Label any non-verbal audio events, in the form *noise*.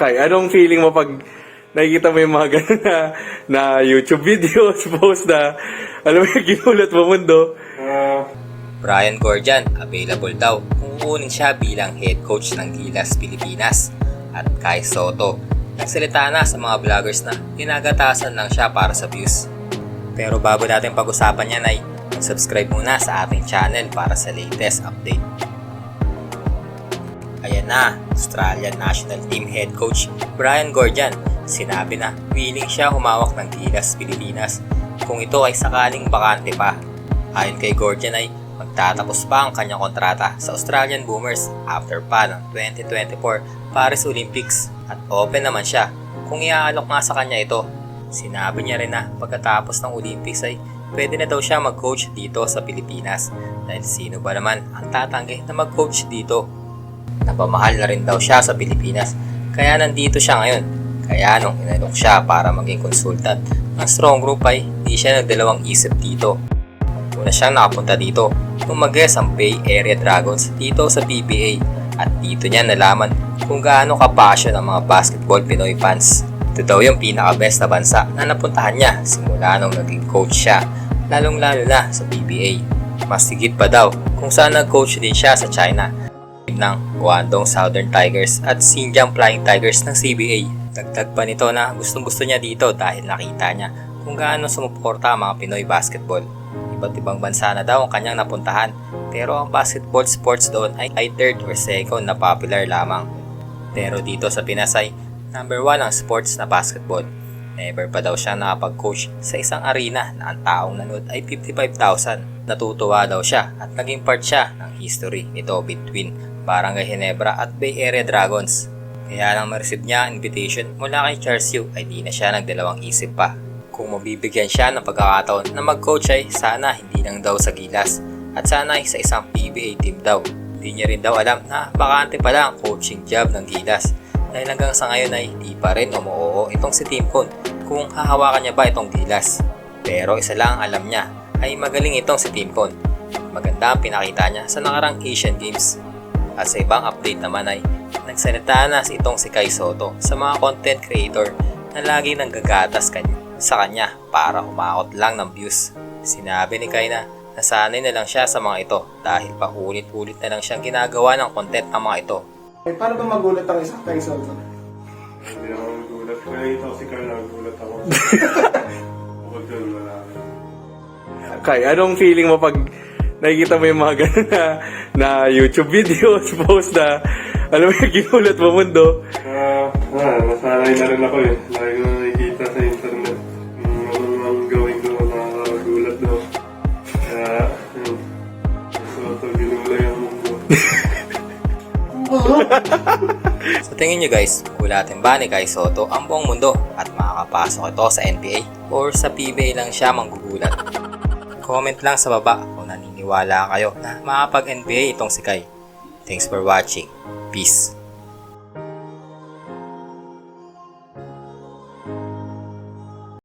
Kay, anong feeling mo pag nakikita mo yung mga ganun na, na YouTube videos, *laughs* post na, alam mo yung ginulat mo mundo? Ah, Brian Gordian, available daw kukunin siya bilang head coach ng Gilas Pilipinas. At Kai Soto, nagsalita na sa mga vloggers na ginagatasan lang siya para sa views. Pero bago natin pag-usapan yan ay subscribe muna sa ating channel para sa latest update. Na, Australian National Team Head Coach Brian Gordian. Sinabi na willing siya humawak ng Gilas Pilipinas. Kung ito ay sakaling bakante pa. Ayon kay Gordian ay magtatapos pa ang kanyang kontrata sa Australian Boomers after pa ng 2024 Paris Olympics. At open naman siya kung iaalok nga sa kanya ito. Sinabi niya rin na pagkatapos ng Olympics ay pwede na daw siya mag-coach dito sa Pilipinas. Dahil sino ba naman ang tatanggi na mag-coach dito Napamahal na rin daw siya sa Pilipinas, kaya nandito siya ngayon. Kaya nung inalok siya para maging consultant ng Strong Group ay di siya nagdalawang isip dito. Una siyang nakapunta dito mag ang Bay Area Dragons dito sa PBA at dito niya nalaman kung gaano ka-passion ang mga basketball Pinoy fans. Ito daw yung pinaka-best na bansa na napuntahan niya simula nung naging coach siya, lalong-lalo na sa PBA. Mas higit pa daw kung saan nag-coach din siya sa China ng Guangdong Southern Tigers at Xinjiang Flying Tigers ng CBA. Dagdag pa nito na gustong gusto niya dito dahil nakita niya kung gaano sumuporta ang mga Pinoy basketball. Iba't ibang bansa na daw ang kanyang napuntahan pero ang basketball sports doon ay, ay third or second na popular lamang. Pero dito sa Pinas ay number one ang sports na basketball. Never pa daw siya nakapag-coach sa isang arena na ang taong nanood ay 55,000. Natutuwa daw siya at naging part siya ng history nito between Barangay Ginebra at Bay Area Dragons. Kaya nang ma-receive niya ang invitation mula kay Charles Yu ay di na siya nagdalawang isip pa. Kung mabibigyan siya ng pagkakataon na mag-coach ay sana hindi lang daw sa Gilas at sana ay sa isang PBA team daw. Di niya rin daw alam na bakante pala ang coaching job ng Gilas dahil hanggang sa ngayon ay di pa rin umuoo itong si Tim Kun kung hahawakan niya ba itong Gilas. Pero isa lang ang alam niya ay magaling itong si Tim Kun. Maganda ang pinakita niya sa nakarang Asian Games at sa ibang update naman ay nagsalita na si itong si Kai Soto sa mga content creator na lagi nang gagatas kanya, sa kanya para humakot lang ng views. Sinabi ni Kai na nasanay na lang siya sa mga ito dahil paulit-ulit na lang siyang ginagawa ng content ng mga ito. Eh, paano ba magulat ang isang tayo Soto? hindi ako nagulat. Kaya ito si Carl nagulat ako. *laughs* Bukod doon, wala. Kay, anong feeling mo pag nakikita mo yung mga ganun na, na YouTube videos, *laughs* post na, alam mo yung ginulat mo mundo? Ah, ah, nasanay na rin ako eh. Lagi ko na nakikita sa internet. Yung ano ang gawin ko, nakakagulat daw. Kaya, yun. So, ito, ginulay ang mundo. *laughs* Sa tingin nyo guys, gulatin ba ni Kai Soto ang buong mundo at makakapasok ito sa NBA or sa PBA lang siya manggugulat? Comment lang sa baba naniniwala kayo na makapag-NBA itong si Kai. Thanks for watching. Peace.